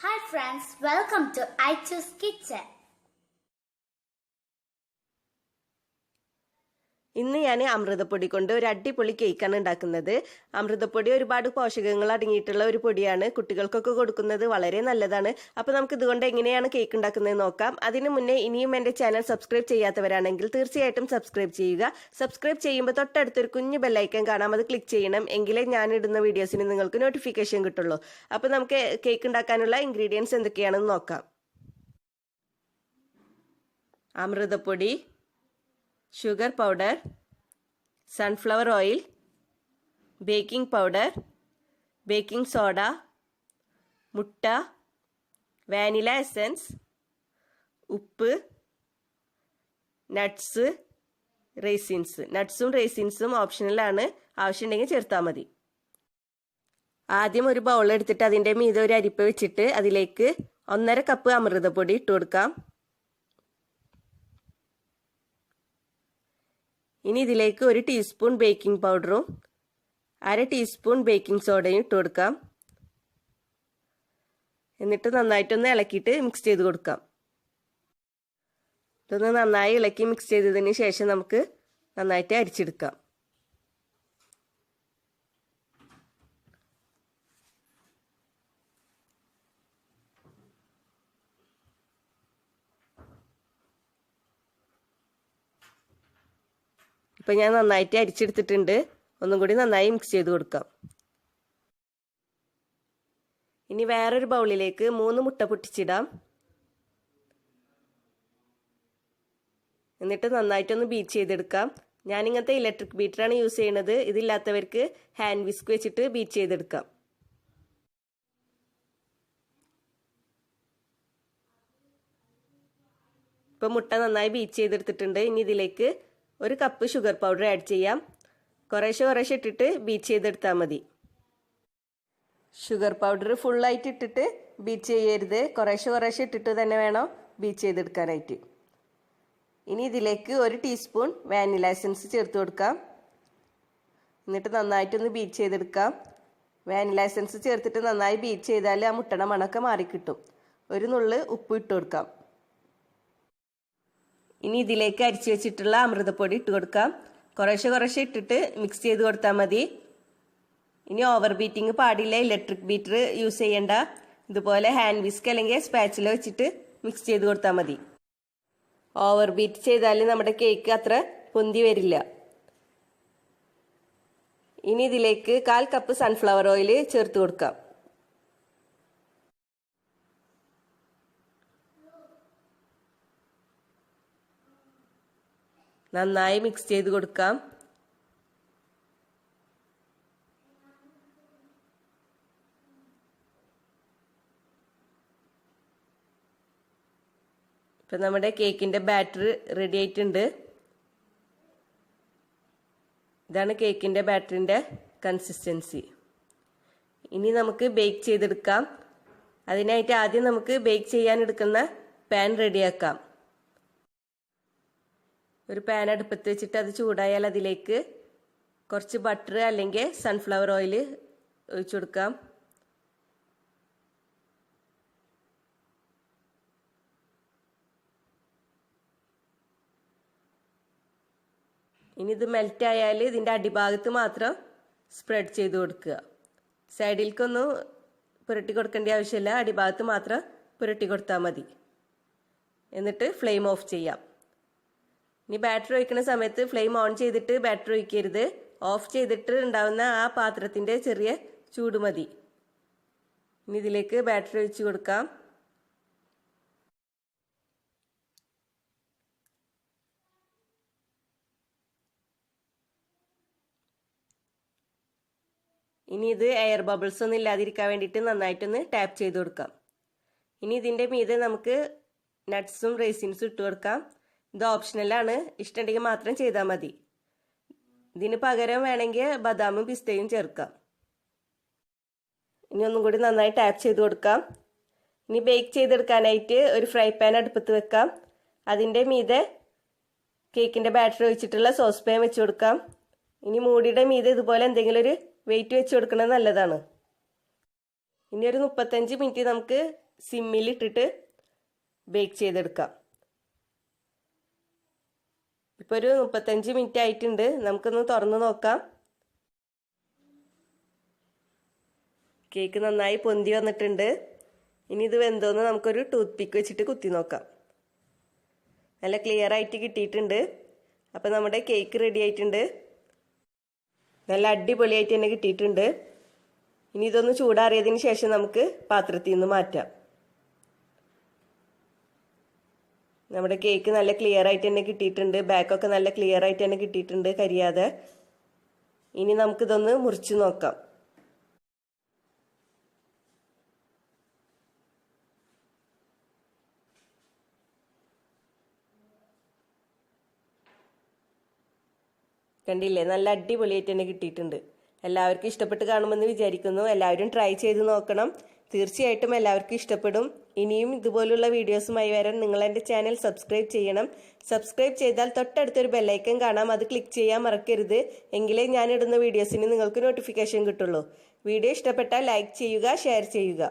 Hi friends, welcome to I Choose Kitchen. ഇന്ന് ഞാൻ അമൃതപ്പൊടി കൊണ്ട് ഒരു അടിപൊളി കേക്കാണ് ഉണ്ടാക്കുന്നത്. അമൃതപ്പൊടി ഒരുപാട് പോഷകങ്ങൾ അടങ്ങിയിട്ടുള്ള ഒരു പൊടിയാണ്. കുട്ടികൾക്കൊക്കെ കൊടുക്കുന്നത് വളരെ നല്ലതാണ്. അപ്പോൾ നമുക്ക് ഇതുകൊണ്ട് എങ്ങനെയാണ് കേക്ക് ഉണ്ടാക്കുന്നത് നോക്കാം. അതിനു മുന്നേ ഇനിയും എന്റെ ചാനൽ സബ്സ്ക്രൈബ് ചെയ്യാത്തവരാണെങ്കിൽ തീർച്ചയായിട്ടും സബ്സ്ക്രൈബ് ചെയ്യുക. സബ്സ്ക്രൈബ് ചെയ്യുമ്പോൾ തൊട്ടടുത്തൊരു കുഞ്ഞു ബെല്ലൈക്കൻ കാണാം. അത് ക്ലിക്ക് ചെയ്യണം. എങ്കിലേ ഞാൻ ഇടുന്ന വീഡിയോസിന് നിങ്ങൾക്ക് നോട്ടിഫിക്കേഷൻ കിട്ടുള്ളൂ. അപ്പോൾ നമുക്ക് കേക്ക് ഉണ്ടാക്കാനുള്ള ഇൻഗ്രീഡിയൻസ് എന്തൊക്കെയാണെന്ന് നോക്കാം. അമൃതപ്പൊടി sugar powder sunflower oil baking powder baking soda മുട്ട വാനില എസൻസ് ഉപ്പ് നട്ട്സ് റേസിൻസ് നട്ട്സും റേസിൻസും ഓപ്ഷനിലാണ് ആവശ്യമുണ്ടെങ്കിൽ ചേർത്താൽ മതി. ആദ്യം ഒരു ബൗൾ എടുത്തിട്ട് അതിന്റെ മീതെ ഒരു അരിപ്പ് വെച്ചിട്ട് അതിലേക്ക് ഒന്നര കപ്പ് അമൃതപ്പൊടി ഇട്ട് കൊടുക്കാം. ഇനി ഇതിലേക്ക് ഒരു ടീസ്പൂൺ ബേക്കിംഗ് പൗഡറും അര ടീസ്പൂൺ ബേക്കിംഗ് സോഡയും ഇട്ട് കൊടുക്കാം. എന്നിട്ട് നന്നായിട്ടൊന്ന് ഇളക്കിയിട്ട് മിക്സ് ചെയ്ത് കൊടുക്കാം. ഇതൊന്ന് നന്നായി ഇളക്കി മിക്സ് ചെയ്തതിന് ശേഷം നമുക്ക് നന്നായിട്ട് അരിച്ചെടുക്കാം. ഇപ്പം ഞാൻ നന്നായിട്ട് അരിച്ചെടുത്തിട്ടുണ്ട്. ഒന്നും കൂടി നന്നായി മിക്സ് ചെയ്ത് കൊടുക്കാം. ഇനി വേറൊരു ബൗളിലേക്ക് മൂന്ന് മുട്ട പൊട്ടിച്ചിടാം. എന്നിട്ട് നന്നായിട്ടൊന്ന് ബീറ്റ് ചെയ്തെടുക്കാം. ഞാൻ ഇങ്ങനത്തെ ഇലക്ട്രിക് ബീറ്ററാണ് യൂസ് ചെയ്യുന്നത്. ഇതില്ലാത്തവർക്ക് ഹാൻഡ് വിസ്ക് വെച്ചിട്ട് ബീറ്റ് ചെയ്തെടുക്കാം. ഇപ്പം മുട്ട നന്നായി ബീറ്റ് ചെയ്തെടുത്തിട്ടുണ്ട്. ഇനി ഇതിലേക്ക് ഒരു കപ്പ് ഷുഗർ പൗഡർ ആഡ് ചെയ്യാം. കുറേശ്ശെ കുറേശ്ശെ ഇട്ടിട്ട് ബീറ്റ് ചെയ്തെടുത്താൽ മതി. ഷുഗർ പൗഡർ ഫുള്ളായിട്ട് ഇട്ടിട്ട് ബീറ്റ് ചെയ്യരുത്. കുറേശ്ശെ കുറേശ്ശെ ഇട്ടിട്ട് തന്നെ വേണം ബീറ്റ് ചെയ്തെടുക്കാനായിട്ട്. ഇനി ഇതിലേക്ക് ഒരു ടീസ്പൂൺ വാനില എസൻസ് ചേർത്ത് കൊടുക്കാം. എന്നിട്ട് നന്നായിട്ടൊന്ന് ബീറ്റ് ചെയ്തെടുക്കാം. വാനില എസൻസ് ചേർത്തിട്ട് നന്നായി ബീറ്റ് ചെയ്താൽ ആ മുട്ടണ മണക്ക മാറിക്കിട്ടും. ഒരു നുള്ള് ഉപ്പ് ഇട്ട് കൊടുക്കാം. ഇനി ഇതിലേക്ക് അരിച്ചു വെച്ചിട്ടുള്ള അമൃതപ്പൊടി ഇട്ട് കൊടുക്കാം. കുറേശ്ശെ കുറേശ്ശെ ഇട്ടിട്ട് മിക്സ് ചെയ്ത് കൊടുത്താൽ മതി. ഇനി ഓവർ ബീറ്റിംഗ് പാടില്ല? ഇലക്ട്രിക് ബീറ്റർ യൂസ് ചെയ്യേണ്ട. ഇതുപോലെ ഹാൻഡ് വിസ്ക് അല്ലെങ്കിൽ സ്പാച്ചില വെച്ചിട്ട് മിക്സ് ചെയ്ത് കൊടുത്താൽ മതി. ഓവർ ബീറ്റ് ചെയ്താൽ നമ്മുടെ കേക്ക് അത്ര പൊന്തി വരില്ല. ഇനി ഇതിലേക്ക് കാൽ കപ്പ് സൺഫ്ലവർ ഓയിൽ ചേർത്ത് കൊടുക്കാം. നന്നായി മിക്സ് ചെയ്ത് കൊടുക്കാം. ഇപ്പം നമ്മുടെ കേക്കിന്റെ ബാറ്റർ റെഡി ആയിട്ടുണ്ട്. ഇതാണ് കേക്കിന്റെ ബാറ്ററിന്റെ കൺസിസ്റ്റൻസി ഇനി നമുക്ക് ബേക്ക് ചെയ്തെടുക്കാം. അതിനായിട്ട് ആദ്യം നമുക്ക് ബേക്ക് ചെയ്യാൻ എടുക്കുന്ന പാൻ റെഡിയാക്കാം ഒരു പാൻ അടുപ്പത്ത് വെച്ചിട്ട് അത് ചൂടായാൽ അതിലേക്ക് കുറച്ച് ബട്ടർ അല്ലെങ്കിൽ സൺഫ്ലവർ ഓയിൽ ഒഴിച്ചു കൊടുക്കാം. ഇനി ഇത് മെൽറ്റ് ആയാൽ ഇതിന്റെ അടിഭാഗത്ത് മാത്രം സ്പ്രെഡ് ചെയ്ത് കൊടുക്കുക. സൈഡിലേക്കൊന്നും പുരട്ടി കൊടുക്കേണ്ട ആവശ്യമില്ല. അടിഭാഗത്ത് മാത്രം പുരട്ടി കൊടുത്താൽ മതി. എന്നിട്ട് ഫ്ലെയിം ഓഫ് ചെയ്യാം. ഇനി ബാറ്ററി ഒഴിക്കുന്ന സമയത്ത് ഫ്ലെയിം ഓൺ ചെയ്തിട്ട് ബാറ്ററി ഒഴിക്കരുത്. ഓഫ് ചെയ്തിട്ട് ഉണ്ടാവുന്ന ആ പാത്രത്തിന്റെ ചെറിയ ചൂട് മതി. ഇനി ഇതിലേക്ക് ബാറ്ററി ഒഴിച്ചു കൊടുക്കാം. ഇനി ഇത് എയർ ബബിൾസ് ഒന്നും ഇല്ലാതിരിക്കാൻ വേണ്ടിയിട്ട് നന്നായിട്ടൊന്ന് ടാപ്പ് ചെയ്ത് കൊടുക്കാം. ഇനി ഇതിന്റെ മീതെ നമുക്ക് നട്ട്സും റേസിൻസും ഇട്ട് കൊടുക്കാം. ഇത് ഓപ്ഷണലാണ് ഇഷ്ടമുണ്ടെങ്കിൽ മാത്രം ചെയ്താൽ മതി. ഇതിന് പകരം വേണമെങ്കിൽ ബദാമും പിസ്തയും ചേർക്കാം. ഇനി ഒന്നും കൂടി നന്നായി ടാപ്പ് ചെയ്ത് കൊടുക്കാം. ഇനി ബേക്ക് ചെയ്തെടുക്കാനായിട്ട് ഒരു ഫ്രൈ പാൻ അടുപ്പത്ത് വെക്കാം. അതിന്റെ മീതെ കേക്കിന്റെ ബാറ്റർ ഒഴിച്ചിട്ടുള്ള സോസ് പാൻ വെച്ച് കൊടുക്കാം. ഇനി മൂടിയുടെ മീതെ ഇതുപോലെ എന്തെങ്കിലും ഒരു വെയിറ്റ് വെച്ച് കൊടുക്കുന്നത് നല്ലതാണ്. ഇനി ഒരു മുപ്പത്തഞ്ച് മിനിറ്റ് നമുക്ക് സിമ്മിലിട്ടിട്ട് ബേക്ക് ചെയ്തെടുക്കാം. ഇപ്പോൾ ഒരു മുപ്പത്തഞ്ച് മിനിറ്റ് ആയിട്ടുണ്ട്. നമുക്കൊന്ന് തുറന്ന് നോക്കാം. കേക്ക് നന്നായി പൊന്തി വന്നിട്ടുണ്ട്. ഇനി ഇത് വെന്തോന്ന് നമുക്കൊരു ടൂത്ത് പിക്ക് വെച്ചിട്ട് കുത്തി നോക്കാം. നല്ല ക്ലിയർ ആയിട്ട് കിട്ടിയിട്ടുണ്ട്. അപ്പോൾ നമ്മുടെ കേക്ക് റെഡി ആയിട്ടുണ്ട്. നല്ല അടിപൊളിയായിട്ട് തന്നെ കിട്ടിയിട്ടുണ്ട്. ഇനി ഇതൊന്ന് ചൂടാറിയതിന് ശേഷം നമുക്ക് പാത്രത്തിൽ നിന്ന് മാറ്റാം. നമ്മുടെ കേക്ക് നല്ല ക്ലിയർ ആയിട്ട് തന്നെ കിട്ടിയിട്ടുണ്ട്. ബാക്കൊക്കെ നല്ല ക്ലിയർ ആയിട്ട് തന്നെ കിട്ടിയിട്ടുണ്ട് കരിയാതെ. ഇനി നമുക്കിതൊന്ന് മുറിച്ച് നോക്കാം. കണ്ടില്ലേ? നല്ല അടിപൊളിയായിട്ട് തന്നെ കിട്ടിയിട്ടുണ്ട്. എല്ലാവർക്കും ഇഷ്ടപ്പെട്ട് കാണുമെന്ന് വിചാരിക്കുന്നു. എല്ലാവരും ട്രൈ ചെയ്ത് നോക്കണം. തീർച്ചയായിട്ടും എല്ലാവർക്കും ഇഷ്ടപ്പെടും. ഇനിയും ഇതുപോലുള്ള വീഡിയോസുമായി വരാൻ നിങ്ങൾ എന്റെ ചാനൽ സബ്സ്ക്രൈബ് ചെയ്യണം. സബ്സ്ക്രൈബ് ചെയ്താൽ തൊട്ടടുത്തൊരു ബെല്ലൈക്കൻ കാണാം. അത് ക്ലിക്ക് ചെയ്യാൻ മറക്കരുത്. എങ്കിലേ ഞാനിടുന്ന വീഡിയോസിന് നിങ്ങൾക്ക് നോട്ടിഫിക്കേഷൻ കിട്ടുള്ളൂ. വീഡിയോ ഇഷ്ടപ്പെട്ടാൽ ലൈക്ക് ചെയ്യുക ഷെയർ ചെയ്യുക.